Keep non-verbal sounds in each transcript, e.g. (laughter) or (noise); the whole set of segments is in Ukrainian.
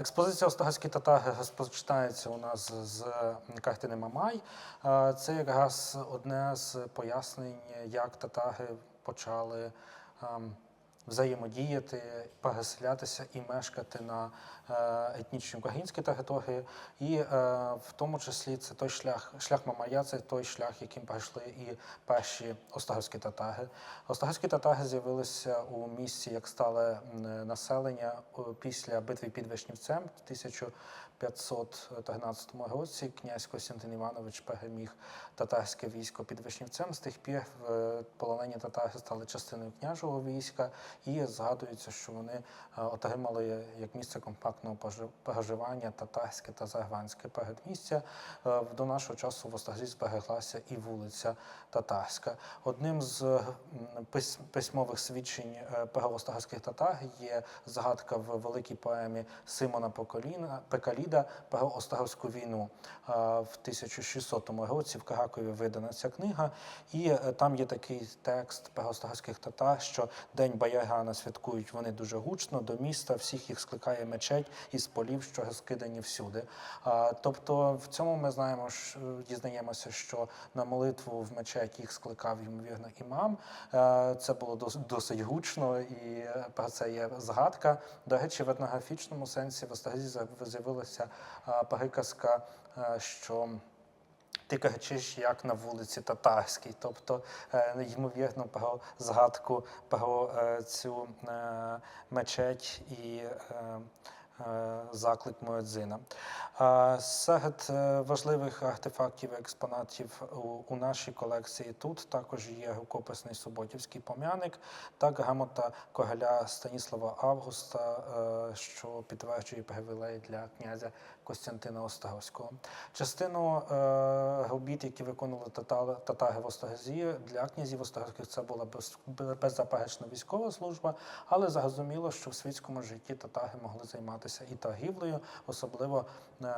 Експозиція Остагальські татаги розпочинається у нас з картини Мамай. Це якраз одне з пояснень, як татаги почали ем, взаємодіяти, переселятися і мешкати на е, етнічній українській території. І е, в тому числі це той шлях, шлях Мамая, це той шлях, яким пройшли і перші остагівські татаги. Остагівські татаги з'явилися у місті як стале населення після битви під Вишнівцем в 1513 році. Князь Костянтин Іванович переміг татарське військо під Вишнівцем. З тих пір е, полонені татари стали частиною княжого війська, і згадується, що вони е, отримали як місце компактного пожи- татарське та зарванське передмістя. Е, До нашого часу в Остагзі збереглася і вулиця Татарська. Одним з письмових свідчень е, татар є згадка в великій поемі Симона Пекаліда про Остагівську війну Е, в 1600 році в Кракові видана ця книга. І е, там є такий текст про татар, що День Баярана святкують вони дуже гучно до міста, всіх їх скликає мечеть із полів, що розкидані всюди. А, Тобто в цьому ми знаємо, що, дізнаємося, що на молитву в мечеть їх скликав ймовірно імам. Е, Це було дос- досить гучно, і е, про це є згадка. До речі, в етнографічному сенсі в Остагазі з'явилася е, приказка, е, що ти кричиш як на вулиці Татарській, тобто, е, ймовірно, про згадку про е, цю е, мечеть і заклик Муедзина. Е, Серед е, важливих артефактів і експонатів у, нашій колекції тут також є рукописний суботівський пом'яник та грамота короля Станіслава Августа, е, що підтверджує привілей для князя Костянтина Острозького. Частину е, робіт, які виконували татари, в Острозі, для князів Острозьких це була без, беззаперечна військова служба, але зрозуміло, що в світському житті татари могли займатися і торгівлею, особливо е,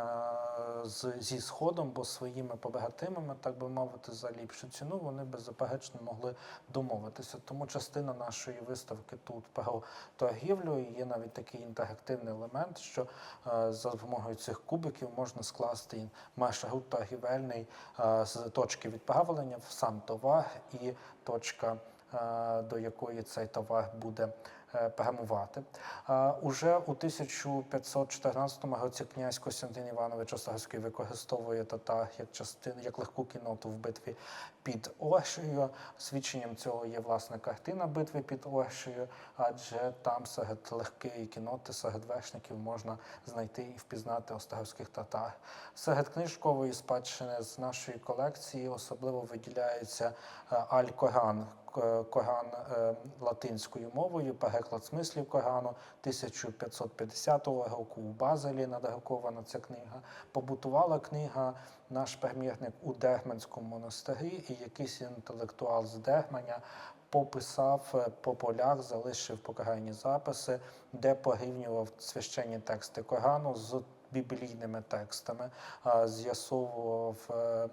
з, зі сходом, бо своїми побратимами, так би мовити, за ліпшу ціну вони беззаперечно могли домовитися. Тому частина нашої виставки тут про торгівлю є навіть такий інтерактивний елемент, що е, за допомогою цих кубиків можна скласти маршрут торгівельний е, з точки відправлення в сам товар і точка, до якої цей товар буде е. Е, Уже у 1514 році князь Костянтин Іванович Острозький використовує татар як частину, як легку кінноту в битві під Оршею. Свідченням цього є власне картина битви під Оршею, адже там серед легкої кіноти, серед вершників можна знайти і впізнати острозьких татар. Серед книжкової спадщини з нашої колекції особливо виділяється е, Аль-Коран. К- Коран е, латинською мовою, переклад смислів Корану 1550 року у Базелі надрукована ця книга. Побутувала книга наш примірник у Дерманському монастирі, і якийсь інтелектуал з Дерманя пописав е, по полях, залишив покаральні записи, де порівнював священні тексти Корану з біблійними текстами, з'ясовував е, е,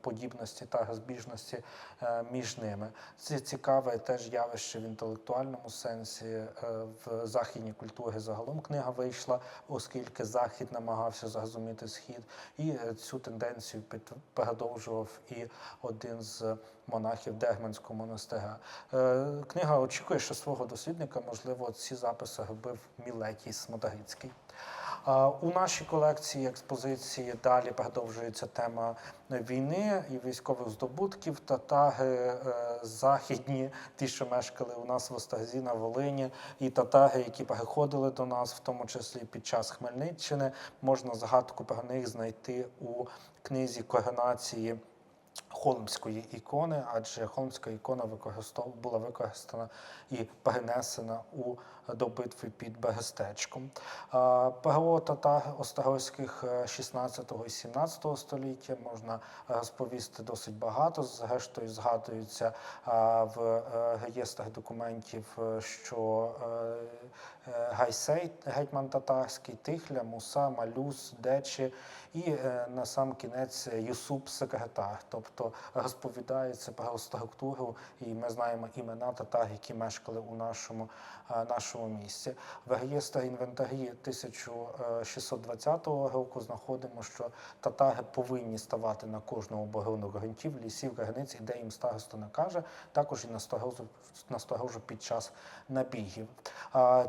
подібності та розбіжності е, між ними. Це цікаве теж явище в інтелектуальному сенсі. В західній культурі загалом книга вийшла, оскільки Захід намагався зрозуміти схід, і цю тенденцію продовжував і один з монахів Дегманського монастиря. Книга очікує, що свого дослідника, можливо, ці записи робив Мілетій Смотрицький. У нашій колекції експозиції далі продовжується тема війни і військових здобутків. Татари е, західні, ті, що мешкали у нас в Остазі на Волині, і татари, які переходили до нас, в тому числі під час Хмельниччини, можна згадку про них знайти у книзі коронації. Холмської ікони, адже холмська ікона була використана і перенесена у до битви під Берестечком. А, Про татар острозьких е, 16 і 17 століття можна розповісти досить багато. Зрештою, згадується в е, реєстрах документів, е, що е, е, Гайсей, гетьман татарський, Тихля, Муса, Малюс, Дечі і е, на сам кінець Юсуп секретар. Тобто розповідається про структуру, і ми знаємо імена татар, які мешкали у нашому, е, нашому місті. В реєстрі інвентарі 1620 року знаходимо, що татари повинні ставати на кожному оборону ґрунтів, лісів, границь, і де їм староста накаже, також і насторожу, під час набігів.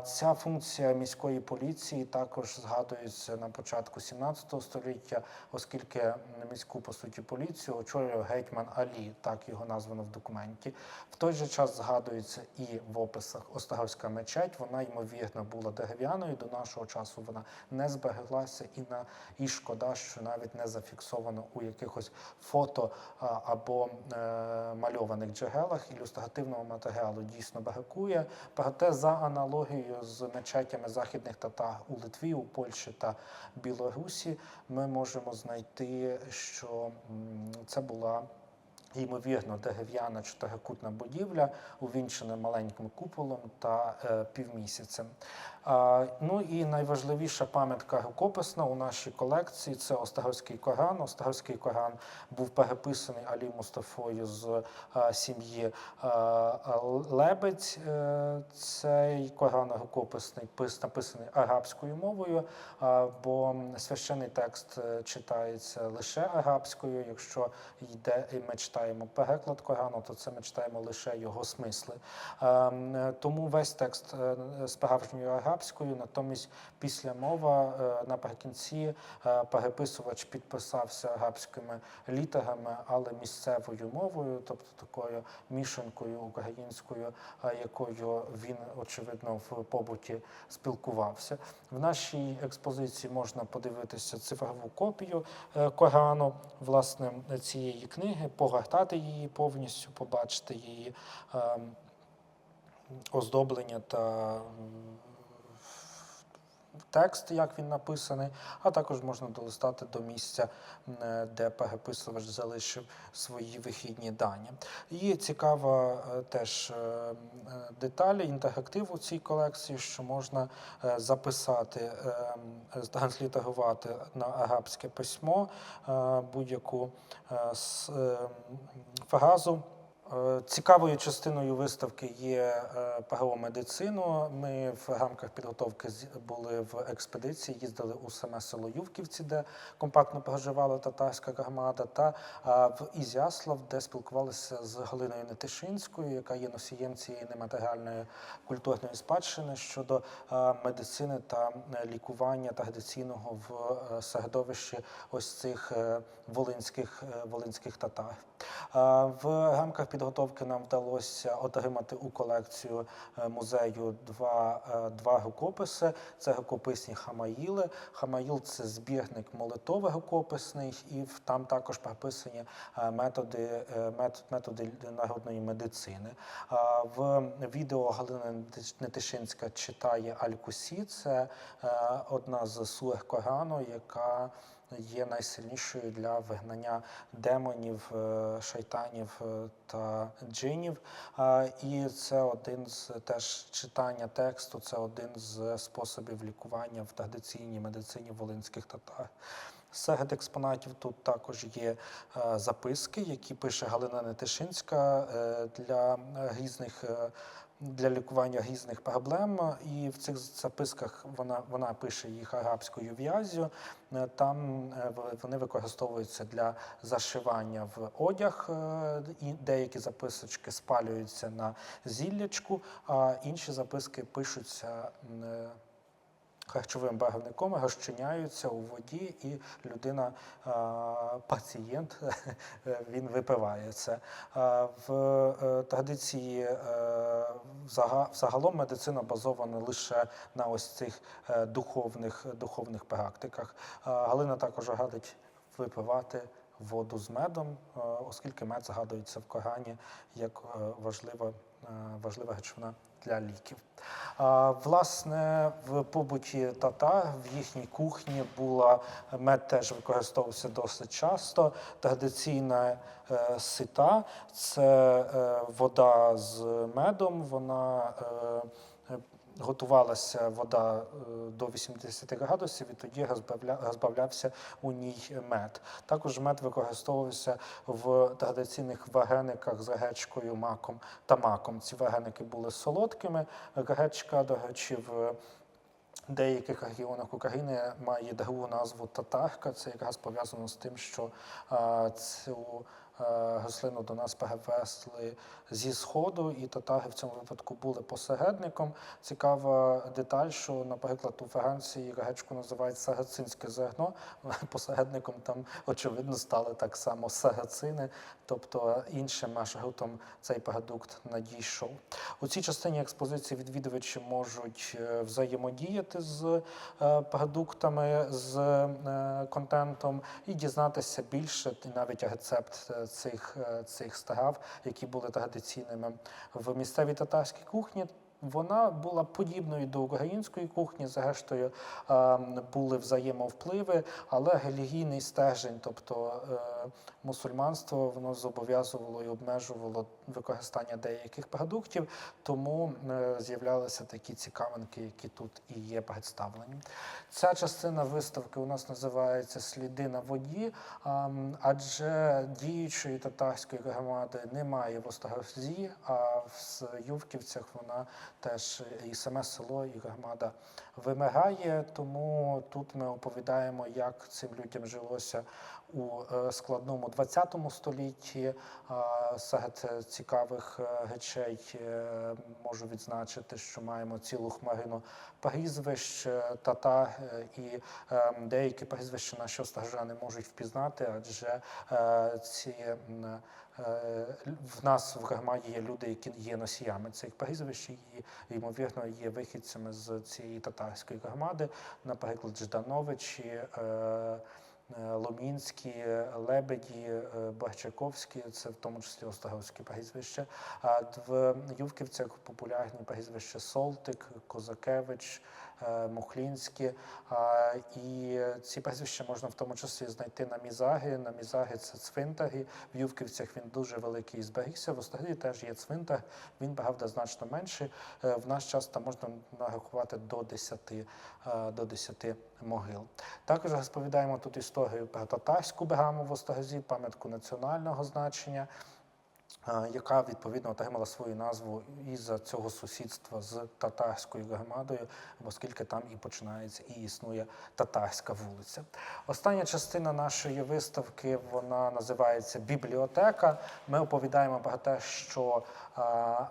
Ця функція міської поліції також згадується на початку 17 століття, оскільки міську по суті поліцію очолює гетьман Алі, так його названо в документі. В той же час згадується і в описах Острогська мечеть. Вона ймовірно була дерев'яною. До нашого часу вона не збереглася, і на і шкода, що навіть не зафіксовано у якихось фото або е, мальованих джерелах. Ілюстративного матеріалу дійсно бракує. Проте за аналогією з мечетями західних татар у Литві, у Польщі та Білорусі, ми можемо знайти, що це була. Ймовірно, дерев'яна чотирикутна будівля, увінчена маленьким куполом та е, півмісяцем. А, ну і найважливіша пам'ятка рукописна у нашій колекції це Острогський Коран. Острогський Коран був переписаний Алі Мустафою з е, сім'ї е, е, Лебедь. Е, цей Коран рукописний пис- написаний арабською мовою, е, бо священний текст е, читається лише арабською. Якщо йде і ми читаємо переклад Корану, то це ми читаємо лише його смисли. Ем, Тому весь текст е, справжньою арабською, натомість після мова е, наприкінці е, переписувач підписався арабськими літерами, але місцевою мовою, тобто такою мішанкою українською, якою він очевидно в побуті спілкувався. В нашій експозиції можна подивитися цифрову копію Корану, власне, цієї книги, погортати її повністю, побачити її ем, оздоблення та текст, як він написаний, а також можна долистати до місця, е, де переписувач залишив свої вихідні дані. І цікава е, теж е, деталь, інтерактив у цій колекції, що можна записати, м, на арабське письмо будь-яку фразу. Е, Цікавою частиною виставки є е, ПГО медицину. Ми в рамках підготовки були в експедиції, їздили у саме село Ювківці, де компактно проживала татарська громада, та в Ізяслав, де спілкувалися з Галиною Нетишинською, яка є носієм цієї нематеріальної культурної спадщини щодо е, медицини та лікування традиційного в середовищі ось цих волинських, волинських татар. В рамках підготовки нам вдалося отримати у колекцію е, музею два, е, два рукописи. Це рукописні Хамаїли. Хамаїл це збірник молитови рукописний, і там також прописані е, методи, методи народної медицини. В відео Галина Нетишинська читає Аль-Кусі. Це одна з сур Корану, яка є найсильнішою для вигнання демонів, шайтанів та джинів. І це один з теж читання тексту, це один з способів лікування в традиційній медицині волинських татар. Серед експонатів тут також є е, записки, які пише Галина Нетишинська е, для різних. Для лікування різних проблем, і в цих записках вона вона пише їх арабською в'язю. Е, Там е, вони використовуються для зашивання в одяг. е, І деякі записочки спалюються на зіллячку, а інші записки пишуться харчовим барвником, розчиняються у воді, і людина, пацієнт, (laughs) він випиває це. В е, традиції е, взагалом медицина базована лише на ось цих е, духовних, духовних практиках. Галина також радить випивати воду з медом, е, оскільки мед згадується в Корані як е, важлива, е, важлива речовина для ліків. Власне, в побуті татар в їхній кухні була мед теж використовувався досить часто. Традиційна сита це вода з медом. Вона готувалася вода е, до 80 градусів, і тоді розбавлявся у ній мед. Також мед використовувався в традиційних варениках з гречкою, маком та маком. Ці вареники були солодкими. Гречка, до речі, в деяких регіонах України має другу назву татарка. Це якраз пов'язано з тим, що цю е, рослину до нас перевезли зі сходу, і татари в цьому випадку були посередником. Цікава деталь, що, наприклад, у Франції гречку називають сарацинське зерно. (laughs) Посередником там очевидно стали так само сарацини, тобто іншим маршрутом цей продукт надійшов. У цій частині експозиції відвідувачі можуть е, взаємодіяти з е, продуктами, з контентом і дізнатися більше, навіть рецепт цих, е, цих страв, які були традиційними в місцевій татарській кухні. Вона була подібною до української кухні, зрештою е, були взаємовпливи, але релігійний стержень, тобто е, мусульманство, воно зобов'язувало і обмежувало використання деяких продуктів, тому е, з'являлися такі цікавинки, які тут і є представлені. Ця частина виставки у нас називається Сліди на воді, адже діючої татарської громади немає в Острозі, а в Ювківцях вона теж і саме село, і громада вимирає. Тому тут ми оповідаємо, як цим людям жилося у е, складному 20 столітті. А Серед е, цікавих е, речей е, можу відзначити, що маємо цілу хмарину прізвищ е, татар, е, і е, деякі прізвища наші остражани можуть впізнати, адже е, ці е, в нас в громаді є люди, які є носіями цих прізвищ, і ймовірно є вихідцями з цієї татарської громади, наприклад, Ждановичі. Е, Ломінські, Лебеді, е, Барчаковські, це в тому числі Острогівське прізвище. А в Ювківцях популярні прізвища Солтик, Козакевич, е, Мухлінські. І ці прізвища можна в тому числі знайти на Мізагі. На Мізагі це цвинтарі. В Ювківцях він дуже великий зберігся. В Острогіві теж є цвинтар. Він, правда, значно менший. В наш час там можна нарахувати до 10, е, до 10 могил. Також розповідаємо тут історію про татарську браму в Острозі, пам'ятку національного значення, яка відповідно отримала свою назву із-за цього сусідства з татарською громадою, оскільки там і починається і існує татарська вулиця. Остання частина нашої виставки вона називається Бібліотека. Ми оповідаємо про те, що е,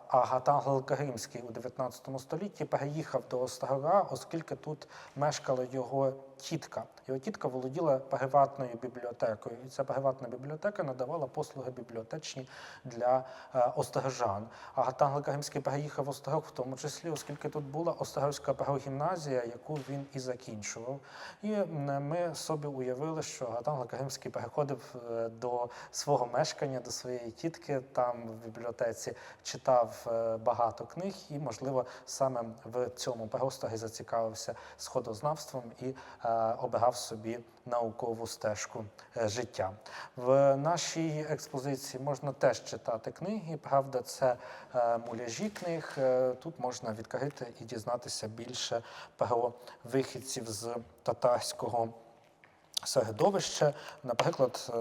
Агатан у 19 столітті переїхав до Острога, оскільки тут мешкала його тітка. Його тітка володіла приватною бібліотекою, і ця приватна бібліотека надавала послуги бібліотечні для е, острожан. Агатан Галкаримський переїхав в Острог, в тому числі, оскільки тут була Острогська гімназія, яку він і закінчував. І ми собі уявили, що Агатан Галкаримський переходив е, до свого мешкання, до своєї тітки, там в бібліотеці читав е, багато книг, і, можливо, саме в цьому просторі зацікавився сходознавством і е, обирав собі наукову стежку е, життя. В нашій експозиції можна теж читати книги. Правда, це е, муляжі книг. Тут можна відкрити і дізнатися більше про вихідців з татарського середовища. Наприклад,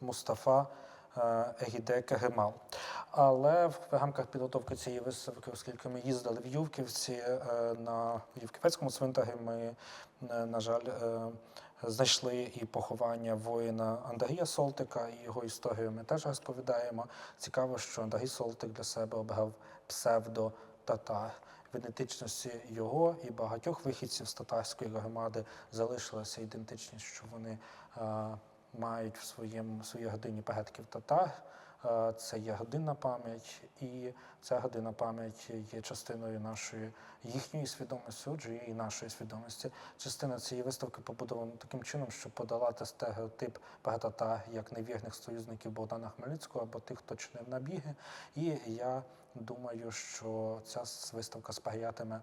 Мустафа Егіде Кагемал. Але в рамках підготовки цієї виставки, оскільки ми їздили в Ювківці е, на Ювківецькому цвинтарі, ми, е, на жаль, е, знайшли і поховання воїна Андрія Солтика, і його історію ми теж розповідаємо. Цікаво, що Андрій Солтик для себе обрав псевдо татар. В ідентичності його і багатьох вихідців з татарської громади залишилася ідентичність, що вони е, мають в своєму в своїй годині предків татар. Е, Це є годинна пам'ять, і ця годинна пам'ять є частиною нашої їхньої свідомості, отже, і нашої свідомості. Частина цієї виставки побудована таким чином, щоб подолати стереотип татар як невірних союзників Богдана Хмельницького або тих, хто чинив набіги. І я думаю, що ця виставка сприятиме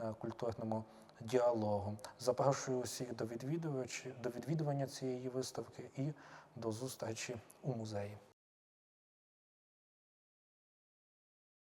е, культурному діалогу. Запрошую усіх до відвідувачів, до відвідування цієї виставки і до зустрічі у музеї.